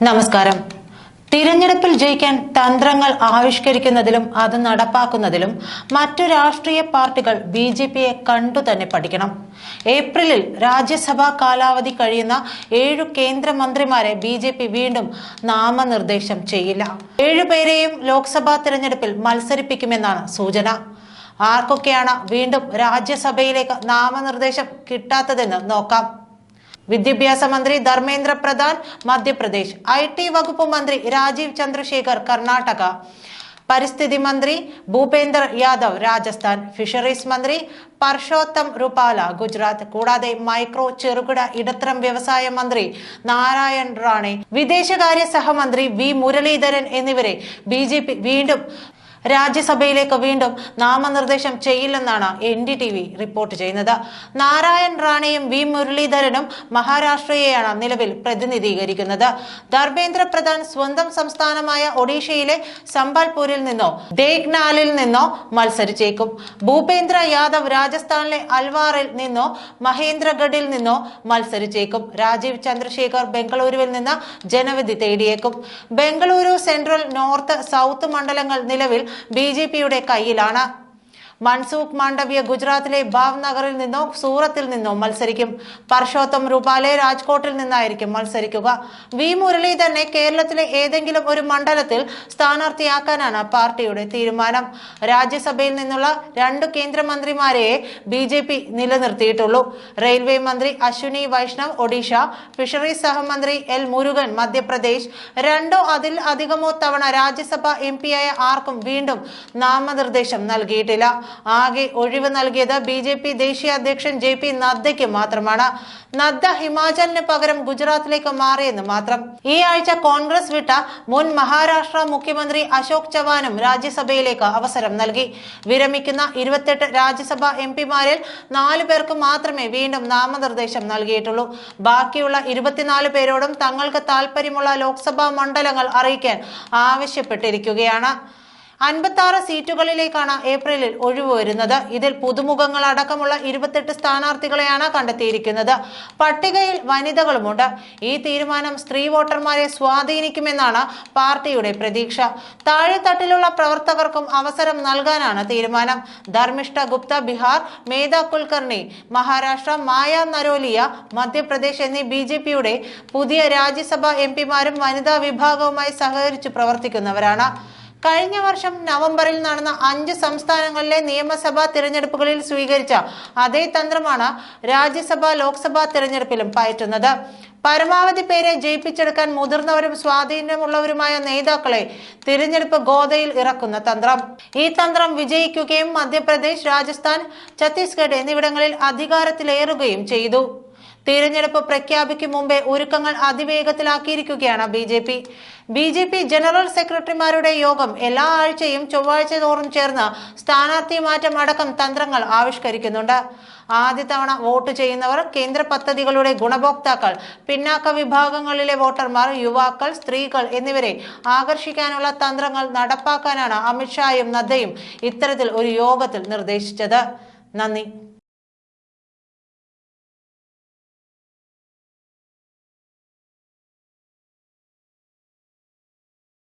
നമസ്കാരം. തിരഞ്ഞെടുപ്പിൽ ജയിക്കാൻ തന്ത്രങ്ങൾ ആവിഷ്കരിക്കുന്നതിലും അത് നടപ്പാക്കുന്നതിലും മറ്റു രാഷ്ട്രീയ പാർട്ടികൾ ബി ജെ പിയെ കണ്ടു തന്നെ പഠിക്കണം. ഏപ്രിലിൽ രാജ്യസഭാ കാലാവധി കഴിയുന്ന ഏഴു കേന്ദ്രമന്ത്രിമാരെ ബി ജെ പി വീണ്ടും നാമനിർദ്ദേശം ചെയ്യില്ല. ഏഴുപേരെയും ലോക്സഭാ തിരഞ്ഞെടുപ്പിൽ മത്സരിപ്പിക്കുമെന്നാണ് സൂചന. ആർക്കൊക്കെയാണ് വീണ്ടും രാജ്യസഭയിലേക്ക് നാമനിർദ്ദേശം കിട്ടാത്തതെന്ന് നോക്കാം. വിദ്യാഭ്യാസ മന്ത്രി ധർമ്മേന്ദ്ര പ്രധാൻ മധ്യപ്രദേശ് ഐ ടി വകുപ്പ് മന്ത്രി രാജീവ് ചന്ദ്രശേഖർ കർണാടക. പരിസ്ഥിതി മന്ത്രി ഭൂപേന്ദർ യാദവ് രാജസ്ഥാൻ. ഫിഷറീസ് മന്ത്രി പർഷോത്തം റുപാല ഗുജറാത്ത്. കൂടാതെ മൈക്രോ ചെറുകിട ഇടത്തരം വ്യവസായ മന്ത്രി നാരായൺ റാണെ. വിദേശകാര്യ സഹമന്ത്രി വി മുരളീധരൻ എന്നിവരെ ബി വീണ്ടും രാജ്യസഭയിലേക്ക് വീണ്ടും നാമനിർദ്ദേശം ചെയ്യില്ലെന്നാണ് N D T V report ചെയ്യുന്നത്. നാരായൺ റാണയും വി മുരളീധരനും മഹാരാഷ്ട്രയെയാണ് നിലവിൽ പ്രതിനിധീകരിക്കുന്നത്. ധർമ്മേന്ദ്ര പ്രധാൻ സ്വന്തം സംസ്ഥാനമായ ഒഡീഷയിലെ സംബാൽപൂരിൽ നിന്നോ ദേഗ്നാലിൽ നിന്നോ മത്സരിച്ചേക്കും. ഭൂപേന്ദ്ര യാദവ് രാജസ്ഥാനിലെ അൽവാറിൽ നിന്നോ മഹേന്ദ്രഗഡിൽ നിന്നോ മത്സരിച്ചേക്കും. രാജീവ് ചന്ദ്രശേഖർ ബംഗളൂരുവിൽ നിന്ന് ജനവിധി തേടിയേക്കും. ബംഗളൂരു സെൻട്രൽ നോർത്ത് സൗത്ത് മണ്ഡലങ്ങൾ നിലവിൽ ബി ജെ പിയുടെ കയ്യിലാണ്. മൻസൂഖ് മാണ്ഡവ്യ ഗുജറാത്തിലെ ഭാവ്നഗറിൽ നിന്നോ സൂറത്തിൽ നിന്നോ മത്സരിക്കും. പർഷോത്തം രൂപാലെ രാജ്കോട്ടിൽ നിന്നായിരിക്കും മത്സരിക്കുക. വി മുരളീധരനെ കേരളത്തിലെ ഏതെങ്കിലും ഒരു മണ്ഡലത്തിൽ സ്ഥാനാർത്ഥിയാക്കാനാണ് പാർട്ടിയുടെ തീരുമാനം. രാജ്യസഭയിൽ നിന്നുള്ള രണ്ട് കേന്ദ്രമന്ത്രിമാരെ ബി ജെ പി നിലനിർത്തിയിട്ടുള്ളൂ. റെയിൽവേ മന്ത്രി അശ്വിനി വൈഷ്ണവ് ഒഡീഷ ഫിഷറീസ് സഹമന്ത്രി എൽ മുരുകൻ മധ്യപ്രദേശ് രണ്ടോ അതിൽ അധികമോ തവണ രാജ്യസഭ എം പിയായ ആർക്കും വീണ്ടും നാമനിർദ്ദേശം നൽകിയിട്ടില്ല. ആകെ ഒഴിവ് നൽകിയത് ബി ജെ പി ദേശീയ അധ്യക്ഷൻ ജെ പി നദ്ദയ്ക്ക് മാത്രമാണ്. നദ്ദ ഹിമാചലിന് പകരം ഗുജറാത്തിലേക്ക് മാറിയെന്ന് മാത്രം. ഈ ആഴ്ച കോൺഗ്രസ് വിട്ട മുൻ മഹാരാഷ്ട്ര മുഖ്യമന്ത്രി അശോക് ചവാനും രാജ്യസഭയിലേക്ക് അവസരം നൽകി. വിരമിക്കുന്ന ഇരുപത്തെട്ട് രാജ്യസഭാ എം പിമാരിൽ നാലു പേർക്ക് മാത്രമേ വീണ്ടും നാമനിർദ്ദേശം നൽകിയിട്ടുള്ളൂ. ബാക്കിയുള്ള ഇരുപത്തിനാല് പേരോടും തങ്ങൾക്ക് താല്പര്യമുള്ള ലോക്സഭാ മണ്ഡലങ്ങൾ അറിയിക്കാൻ ആവശ്യപ്പെട്ടിരിക്കുകയാണ്. അൻപത്തി ആറ് സീറ്റുകളിലേക്കാണ് ഏപ്രിലിൽ ഒഴിവ് വരുന്നത്. ഇതിൽ പുതുമുഖങ്ങൾ അടക്കമുള്ള ഇരുപത്തെട്ട് സ്ഥാനാർത്ഥികളെയാണ് കണ്ടെത്തിയിരിക്കുന്നത്. പട്ടികയിൽ വനിതകളുമുണ്ട്. ഈ തീരുമാനം സ്ത്രീ വോട്ടർമാരെ സ്വാധീനിക്കുമെന്നാണ് പാർട്ടിയുടെ പ്രതീക്ഷ. താഴെത്തട്ടിലുള്ള പ്രവർത്തകർക്കും അവസരം നൽകാനാണ് തീരുമാനം. ധർമ്മിഷ്ഠ ഗുപ്ത ബിഹാർ മേധ കുൽക്കർണി മഹാരാഷ്ട്ര മായ നരോലിയ മധ്യപ്രദേശ് എന്നീ ബി ജെ പിയുടെ പുതിയ രാജ്യസഭാ എം പിമാരും വനിതാ വിഭാഗവുമായി സഹകരിച്ചു പ്രവർത്തിക്കുന്നവരാണ്. കഴിഞ്ഞ വർഷം നവംബറിൽ നടന്ന അഞ്ച് സംസ്ഥാനങ്ങളിലെ നിയമസഭാ തിരഞ്ഞെടുപ്പുകളിൽ സ്വീകരിച്ച അതേ തന്ത്രമാണ് രാജ്യസഭ ലോക്സഭാ തിരഞ്ഞെടുപ്പിലും പയറ്റുന്നത്. പരമാവധി പേരെ ജയിപ്പിച്ചെടുക്കാൻ മുതിർന്നവരും സ്വാധീനമുള്ളവരുമായ നേതാക്കളെ തിരഞ്ഞെടുപ്പ് ഗോതയിൽ ഇറക്കുന്ന തന്ത്രം. ഈ തന്ത്രം വിജയിക്കുകയും മധ്യപ്രദേശ് രാജസ്ഥാൻ ഛത്തീസ്ഗഡ് എന്നിവിടങ്ങളിൽ അധികാരത്തിലേറുകയും ചെയ്തു. തിരഞ്ഞെടുപ്പ് പ്രഖ്യാപിക്കും മുമ്പേ ഒരുക്കങ്ങൾ അതിവേഗത്തിലാക്കിയിരിക്കുകയാണ് B J P. B J P general സെക്രട്ടറിമാരുടെ യോഗം എല്ലാ ആഴ്ചയും ചൊവ്വാഴ്ച തോറും ചേർന്ന് സ്ഥാനാർത്ഥി മാറ്റം അടക്കം തന്ത്രങ്ങൾ ആവിഷ്കരിക്കുന്നുണ്ട്. ആദ്യ തവണ വോട്ട് ചെയ്യുന്നവർ കേന്ദ്ര പദ്ധതികളുടെ ഗുണഭോക്താക്കൾ പിന്നാക്ക വിഭാഗങ്ങളിലെ വോട്ടർമാർ യുവാക്കൾ സ്ത്രീകൾ എന്നിവരെ ആകർഷിക്കാനുള്ള തന്ത്രങ്ങൾ നടപ്പാക്കാനാണ് അമിത്ഷായും നദ്ദയും ഇത്തരത്തിൽ ഒരു യോഗത്തിൽ നിർദ്ദേശിച്ചത്. നന്ദി.